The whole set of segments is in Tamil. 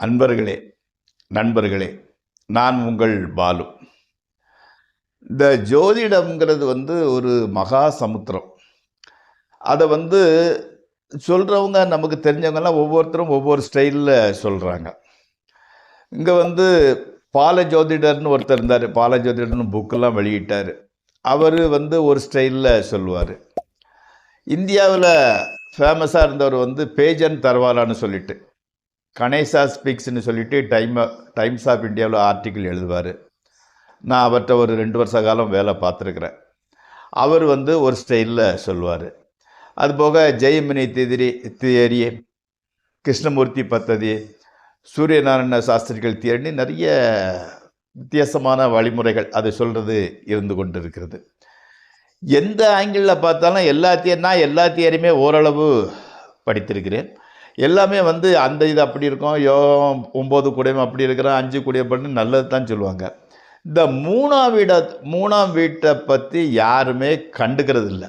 அன்பர்களே நண்பர்களே நான் உங்கள் பாலு. இந்த ஜோதிடம்ங்கிறது வந்து ஒரு மகா சமுத்திரம். அதை வந்து சொல்கிறவங்க நமக்கு தெரிஞ்சவங்கெல்லாம் ஒவ்வொருத்தரும் ஒவ்வொரு ஸ்டைலில் சொல்கிறாங்க இங்கே வந்து பால ஜோதிடர்னு ஒருத்தர் இருந்தார். பால ஜோதிடர்னு புக்கெல்லாம் வெளியிட்டார். அவர் வந்து ஒரு ஸ்டைலில் சொல்லுவார். இந்தியாவில் ஃபேமஸாக இருந்தவர் வந்து பேஜன் தர்வாலான்னு சொல்லிட்டு. கணேசா ஸ்பீக்ஸ்னு சொல்லிட்டு டைம் டைம்ஸ் ஆஃப் இந்தியாவில் ஆர்டிக்கிள் எழுதுவார். நான் அவர்கிட்ட ஒரு ரெண்டு வருஷ காலம் வேலை பார்த்துருக்குறேன். அவர் வந்து ஒரு ஸ்டைலில் சொல்லுவார். அதுபோக ஜெயமினி திதிரி தியரி கிருஷ்ணமூர்த்தி பத்ததி சூரியநாராயண சாஸ்திரிகள் தியரின்னு நிறைய வித்தியாசமான வழிமுறைகள் அது சொல்கிறது இருந்து கொண்டு இருக்கிறது எந்த ஆங்கிளில் பார்த்தாலும் எல்லா தியர் நான் எல்லா தியரியுமே ஓரளவு படித்திருக்கிறேன். எல்லாமே வந்து அந்த இது அப்படி இருக்கும். யோ ஒம்பது கூடையும் அப்படி இருக்கிறோம் அஞ்சு கூடிய பண்ணு நல்லது தான் சொல்லுவாங்க. இந்த மூணாம் வீட மூணாம் வீட்டை பற்றி யாருமே கண்டுக்கிறது இல்லை.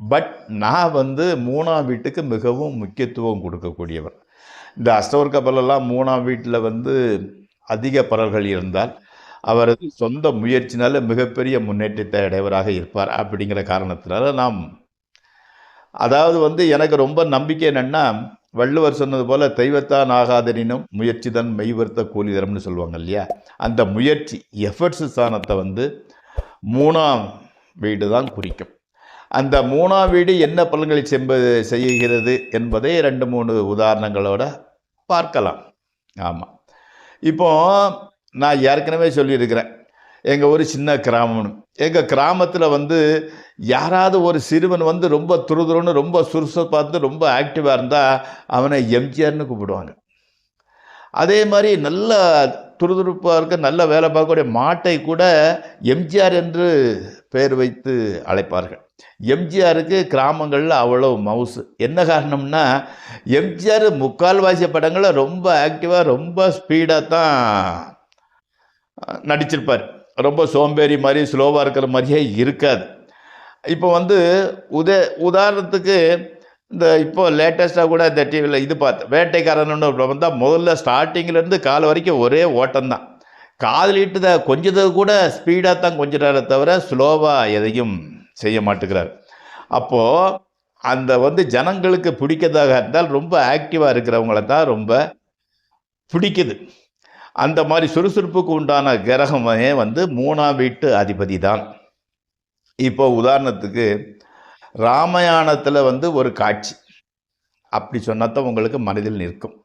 பட் நான் வந்து மூணாம் வீட்டுக்கு மிகவும் முக்கியத்துவம் கொடுக்கக்கூடியவர் இந்த அஷ்டவர்க்க பலெல்லாம் மூணாம் வீட்டில் வந்து அதிக பலர்கள் இருந்தால் அவரது சொந்த முயற்சினால் மிகப்பெரிய முன்னேற்றத்தை அடைவராக இருப்பார் அப்படிங்கிற காரணத்தினால நாம் அதாவது வந்து எனக்கு ரொம்ப நம்பிக்கை என்னென்னா வள்ளுவர் சொன்னது போல் தெய்வத்தான் ஆகாதனினும் முயற்சி தான் மெய்வர்த்த கூலிதரம்னு சொல்லுவாங்க இல்லையா? அந்த முயற்சி எஃபர்ட்ஸ் ஸ்தானத்தை வந்து மூணாம் வீடு தான் குறிக்கும். அந்த மூணாம் வீடு என்ன பலன்களை செம்ப செய்கிறது என்பதை ரெண்டு மூணு உதாரணங்களோட பார்க்கலாம். ஆமாம் இப்போ நான் ஏற்கனவே சொல்லியிருக்கிறேன். எங்கள் ஒரு சின்ன கிராமம்னு. எங்கள் கிராமத்தில் வந்து யாராவது ஒரு சிறுவன் வந்து ரொம்ப துருதுருன்னு ரொம்ப சுறுசுறுப்பாக பார்த்து ரொம்ப ஆக்டிவாக இருந்தால் அவனை எம்ஜிஆர்னு கூப்பிடுவாங்க. அதே மாதிரி நல்ல துருதுருப்பாக இருக்க நல்ல வேலை பார்க்கக்கூடிய மாட்டை கூட எம்ஜிஆர் என்று பெயர் வைத்து அழைப்பார்கள். எம்ஜிஆருக்கு கிராமங்களில் அவ்வளோ மவுசு. என்ன காரணம்னா எம்ஜிஆர் முக்கால்வாசி படங்களை ரொம்ப ஆக்டிவாக ரொம்ப ஸ்பீடாக தான் நடிச்சிருப்பார். ரொம்ப சோம்பேறி மாதிரி ஸ்லோவாக இருக்கிற மாதிரியே இருக்காது. இப்போ வந்து உத உதாரணத்துக்கு இந்த இப்போ லேட்டஸ்ட்டாக கூட இந்த டிவியில் இது பார்த்து வேட்டைக்காரன்னு வந்தால் முதல்ல ஸ்டார்டிங்லேருந்து கால் வரைக்கும் ஒரே ஓட்டம்தான் காதலிட்டு கொஞ்சது கூட ஸ்பீடாக தான் கொஞ்சிட்டாரே தவிர ஸ்லோவாக எதையும் செய்ய மாட்டேங்கிறார். அப்போது அந்த வந்து ஜனங்களுக்கு பிடிக்கிறதாக இருந்தால் ரொம்ப ஆக்டிவாக இருக்கிறவங்கள தான் ரொம்ப பிடிக்குது. அந்த மாதிரி சுறுசுறுப்புக்கு உண்டான கிரகமே வந்து மூணாம் வீட்டு அதிபதி தான். இப்போ உதாரணத்துக்கு ராமாயணத்தில் வந்து ஒரு காட்சி. அப்படி சொன்னதான் உங்களுக்கு மனதில் நிற்கும்.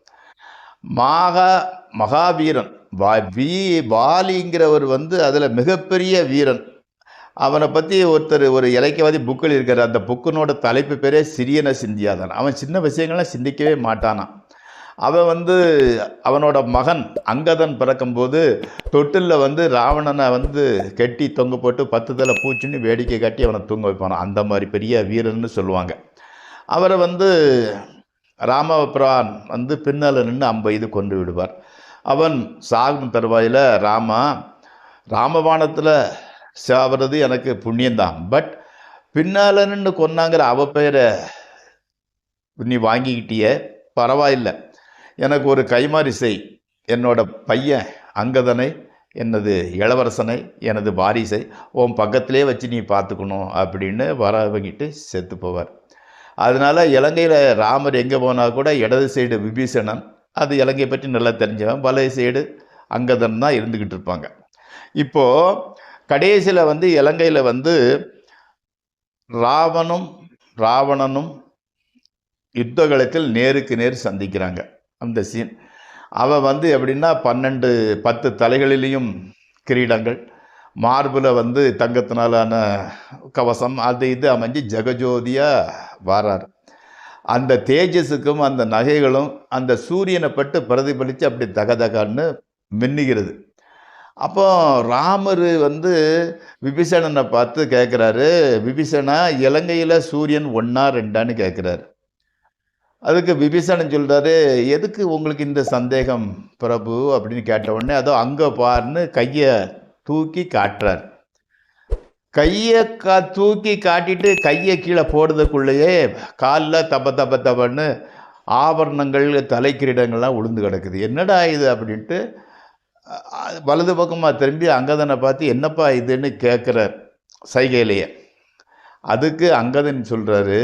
மகா மகாவீரன் வா வீ வாலிங்கிறவர் வந்து அதில் மிகப்பெரிய வீரன். அவனை பற்றி ஒருத்தர் ஒரு இலக்கியவாதி புக்கில் இருக்கிற அந்த புக்கினோட தலைப்பு பேரே சிறியன சிந்தியாதான். அவன் சின்ன விஷயங்கள்லாம் சிந்திக்கவே மாட்டானான் அவன் வந்து அவனோட மகன் அங்கதன் பிறக்கும்போது தொட்டிலில் வந்து ராவணனை வந்து கெட்டி தொங்க போட்டு பத்து தலை பூச்சின்னு வேடிக்கை காட்டி அவனை தூங்க வைப்பான். அந்த மாதிரி பெரிய வீரன்னு சொல்லுவாங்க. அவரை வந்து ராமபிரான் வந்து பின்னால் நின்று அம்பை இது கொண்டு விடுவார். அவன் சாகும் தருவாயில் ராமா ராமபாணத்தில் சாவது எனக்கு புண்ணியம்தான். பட் பின்னால் நின்று கொன்னாங்கிற அவ பெயரை நீ வாங்கிக்கிட்டிய பரவாயில்லை. எனக்கு ஒரு கைமாறி செய் என்னோட பையன் அங்கதனை எனது இளவரசனை எனது வாரிசை உன் பக்கத்திலே வச்சு நீ பார்த்துக்கணும் அப்படின்னு வரவங்கிட்டு செத்து போவார். அதனால் இலங்கையில் ராமர் எங்கே போனால் கூட இடது சைடு விபீஷணன் அது இலங்கை பற்றி நல்லா தெரிஞ்சவன் வலது சைடு அங்கதன் தான் இருந்துக்கிட்டு இருப்பாங்க. இப்போது கடைசியில் வந்து இலங்கையில் வந்து ராவணும் ராவணனும் யுத்தகலத்தில் நேருக்கு நேர் சந்திக்கிறாங்க. அந்த சீன் அவள் வந்து எப்படின்னா பன்னெண்டு பத்து தலைகளிலையும் கிரீடங்கள். மார்பில் வந்து தங்கத்தினாலான கவசம். அது இது அமைஞ்சு ஜெகஜோதியாக வாரார். அந்த தேஜஸுக்கும் அந்த நகைகளும் அந்த சூரியனை பட்டு பிரதிபலித்து அப்படி தகதகான்னு மின்னுகிறது. அப்போ ராமர் வந்து விபீஷணனை பார்த்து கேட்குறாரு விபீஷணா இலங்கையில் சூரியன் ஒன்றா ரெண்டான்னு கேட்குறாரு அதுக்கு விபீஷணன் சொல்கிறாரு எதுக்கு உங்களுக்கு இந்த சந்தேகம் பிரபு? அப்படின்னு கேட்ட உடனே அதோ அங்கே பாருன்னு கையை தூக்கி காட்டுறார். கையை கா தூக்கி காட்டிட்டு கையை கீழே போடுறதுக்குள்ளேயே காலில் தப்ப தப்ப தப்பன்னு ஆபரணங்கள் தலைக்கிரீடங்கள்லாம் உளுந்து கிடக்குது. என்னடா இது? அப்படின்ட்டு வலது பக்கமாக திரும்பி அங்கதனை பார்த்து என்னப்பா இதுன்னு கேட்குறார் சைகையிலேயே. அதுக்கு அங்கதன் சொல்கிறாரு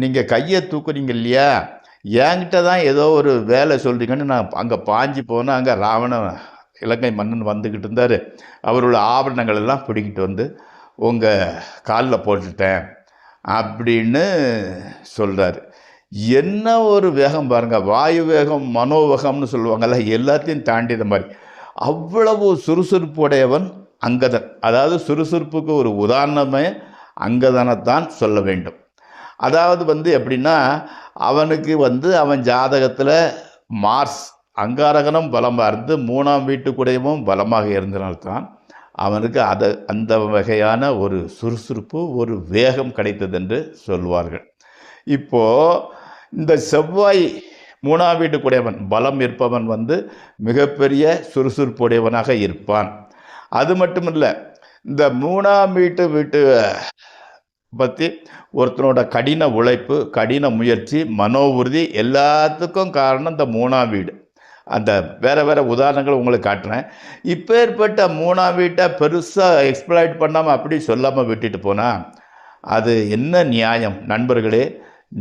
நீங்கள் கையை தூக்குறீங்க இல்லையா? என்கிட்ட தான் ஏதோ ஒரு வேலை சொல்கிறீங்கன்னு நான் அங்கே பாஞ்சு போனேன் அங்கே ராவண இலங்கை மன்னன் வந்துக்கிட்டு இருந்தார். அவரோட ஆபரணங்கள் எல்லாம் பிடிக்கிட்டு வந்து உங்கள் காலில் போட்டுட்டேன் அப்படின்னு சொல்கிறாரு என்ன ஒரு வேகம் பாருங்கள் வாயு வேகம் மனோவேகம்னு சொல்லுவாங்கல்ல எல்லாத்தையும் தாண்டியது மாதிரி. அவ்வளவு சுறுசுறுப்புடையவன் அங்கதன். அதாவது சுறுசுறுப்புக்கு ஒரு உதாரணமே அங்கதனைத்தான் சொல்ல வேண்டும். அதாவது வந்து எப்படின்னா அவனுக்கு வந்து அவன் ஜாதகத்தில் மார்ஸ் அங்காரகனும் பலமாக இருந்து மூணாம் வீட்டுக்குடையவும் பலமாக இருந்தனால்தான் அவனுக்கு அதை அந்த வகையான ஒரு சுறுசுறுப்பு ஒரு வேகம் கிடைத்தது என்று சொல்வார்கள். இப்போது இந்த செவ்வாய் மூணாம் வீட்டுக்குடையவன் பலம் இருப்பவன் வந்து மிகப்பெரிய சுறுசுறுப்புடையவனாக இருப்பான். அது மட்டும் இல்லை இந்த மூணாம் வீட்டு வீட்டு பற்றி ஒருத்தனோட கடின உழைப்பு கடின முயற்சி மனோ உறுதி எல்லாத்துக்கும் காரணம் இந்த மூணாம் வீடு. அந்த வேறு வேறு உதாரணங்கள் உங்களுக்கு காட்டுறேன். இப்பேற்பட்ட மூணாம் வீட்டை பெருசாக எக்ஸ்ப்ளாய்ட் பண்ணாமல் அப்படி சொல்லாமல் விட்டுட்டு போனால் அது என்ன நியாயம்? நண்பர்களே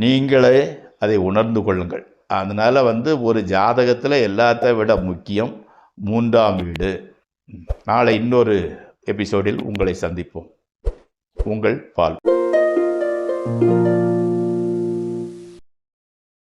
நீங்களே அதை உணர்ந்து கொள்ளுங்கள். அதனால் வந்து ஒரு ஜாதகத்தில் எல்லாத்த விட முக்கியம் மூன்றாம் வீடு. நாளை இன்னொரு எபிசோடில் உங்களை சந்திப்போம். உங்கள் பால். Música